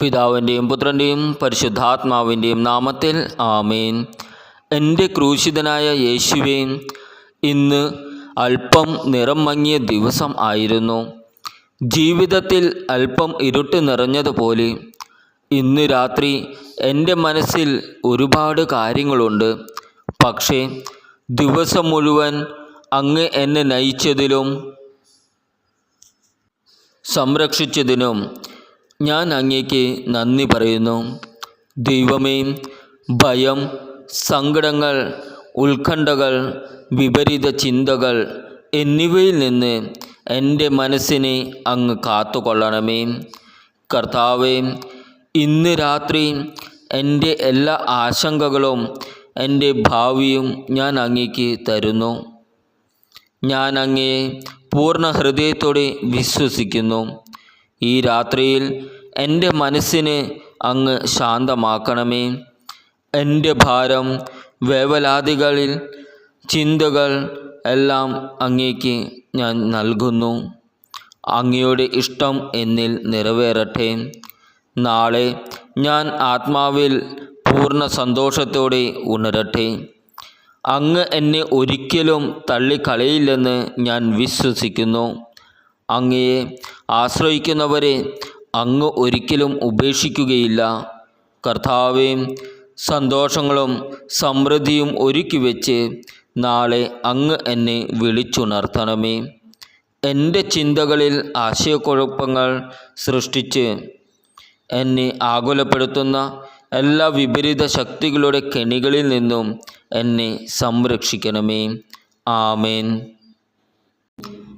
പിതാവിന്റെയും പുത്രന്റെയും പരിശുദ്ധാത്മാവിന്റെയും നാമത്തിൽ ആമേൻ. എന്റെ ക്രൂശിതനായ യേശുവേ ഇന്ന് അല്പം നിറം മങ്ങിയ ദിവസം ആയിരുന്നു. ജീവിതത്തിൽ അല്പം ഇരുട്ട് നിറഞ്ഞതുപോലെ ഇന്ന് രാത്രി എന്റെ മനസ്സിൽ ഒരുപാട് കാര്യങ്ങളുണ്ട്. പക്ഷേ ദിവസം മുഴുവൻ അങ്ങ് എന്നെ നയിച്ചതിലും സംരക്ഷിച്ചതിനും ഞാൻ അങ്ങേക്ക് നന്ദി പറയുന്നു. ദൈവമേ ഭയം സങ്കടങ്ങൾ ഉത്കണ്ഠകൾ വിപരീത ചിന്തകൾ എന്നിവയിൽ നിന്ന് എന്റെ മനസ്സിനെ അങ്ങ് കാത്തുകൊള്ളണമേ. കർത്താവേ ഇന്ന് രാത്രി എന്റെ എല്ലാ ആശങ്കകളും എന്റെ ഭാവിയും ഞാൻ അങ്ങേക്ക് തരുന്നു. ഞാൻ അങ്ങേ പൂർണ ഹൃദയത്തോടെ വിശ്വസിക്കുന്നു. ഈ രാത്രിയിൽ എന്റെ മനസ്സിനെ അങ്ങ് ശാന്തമാക്കണമേ. എന്റെ ഭാരം വേവലാതികളിൽ ചിന്തകൾ എല്ലാം അങ്ങേക്ക് ഞാൻ നൽകുന്നു. അങ്ങയുടെ ഇഷ്ടം എന്നിൽ നിറവേറട്ടെ. നാളെ ഞാൻ ആത്മാവിൽ പൂർണ സന്തോഷത്തോടെ ഉണരട്ടെ. അങ്ങ് എന്നെ ഒരിക്കലും തള്ളിക്കളയില്ലെന്ന് ഞാൻ വിശ്വസിക്കുന്നു. അങ്ങയെ ആശ്രയിക്കുന്നവരെ അങ്ങ് ഒരിക്കലും ഉപേക്ഷിക്കുകയില്ല. കർത്താവെ സന്തോഷങ്ങളും സമൃദ്ധിയും ഒരുക്കി വെച്ച് നാളെ അങ്ങ് എന്നെ വിളിച്ചുണർത്തണമേ. എന്റെ ചിന്തകളിൽ ആശയക്കുഴപ്പങ്ങൾ സൃഷ്ടിച്ച് എന്നെ ആകുലപ്പെടുത്തുന്ന എല്ലാ വിപരീത ശക്തികളുടെ കെണികളിൽ നിന്നും എന്നെ സംരക്ഷിക്കണമേ. ആമേൻ.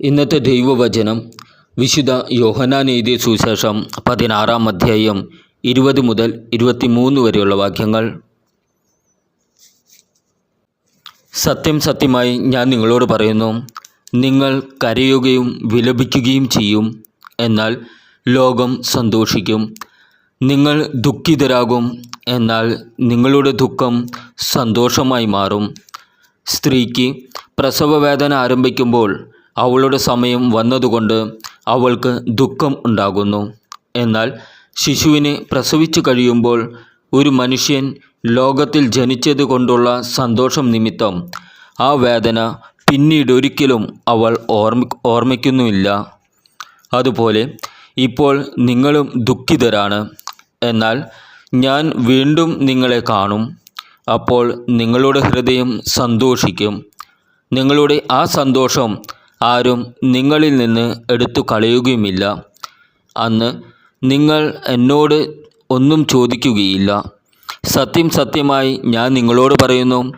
ഇന്നത്തെ ദൈവവചനം വിശുദ്ധ യോഹനാൻ എഴുതിയ സുവിശേഷം പതിനാറാം അധ്യായം ഇരുപത് മുതൽ ഇരുപത്തിമൂന്ന് വരെയുള്ള വാക്യങ്ങൾ. സത്യം സത്യമായി ഞാൻ നിങ്ങളോട് പറയുന്നു നിങ്ങൾ കരയുകയും വിലപിക്കുകയും ചെയ്യും എന്നാൽ ലോകം സന്തോഷിക്കും. നിങ്ങൾ ദുഃഖിതരാകും എന്നാൽ നിങ്ങളുടെ ദുഃഖം സന്തോഷമായി മാറും. സ്ത്രീക്ക് പ്രസവവേദന ആരംഭിക്കുമ്പോൾ അവളുടെ സമയം വന്നതുകൊണ്ട് അവൾക്ക് ദുഃഖം ഉണ്ടാകുന്നു. എന്നാൽ ശിശുവിനെ പ്രസവിച്ചു കഴിയുമ്പോൾ ഒരു മനുഷ്യൻ ലോകത്തിൽ ജനിച്ചത് കൊണ്ടുള്ള സന്തോഷം നിമിത്തം ആ വേദന പിന്നീട് ഒരിക്കലും അവൾ ഓർമ്മ ഓർമ്മിക്കുന്നുമില്ല. അതുപോലെ ഇപ്പോൾ നിങ്ങളും ദുഃഖിതരാണ്. എന്നാൽ ഞാൻ വീണ്ടും നിങ്ങളെ കാണും. അപ്പോൾ നിങ്ങളുടെ ഹൃദയം സന്തോഷിക്കും. നിങ്ങളുടെ ആ സന്തോഷം ആരും നിങ്ങളിൽ നിന്ന് എടുത്തു കളയുകയുമില്ല. അന്ന് നിങ്ങൾ എന്നോട് ഒന്നും ചോദിക്കുകയില്ല. സത്യം സത്യമായി ഞാൻ നിങ്ങളോട് പറയുന്നു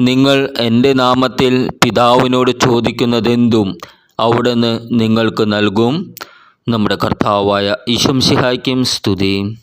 നിങ്ങൾ എന്റെ നാമത്തിൽ പിതാവിനോട് ചോദിക്കുന്നതെന്തും അവിടുന്ന് നിങ്ങൾക്ക് നൽകും. നമ്മുടെ കർത്താവായ ഈശംസിഹായ്ക്കും സ്തുതി.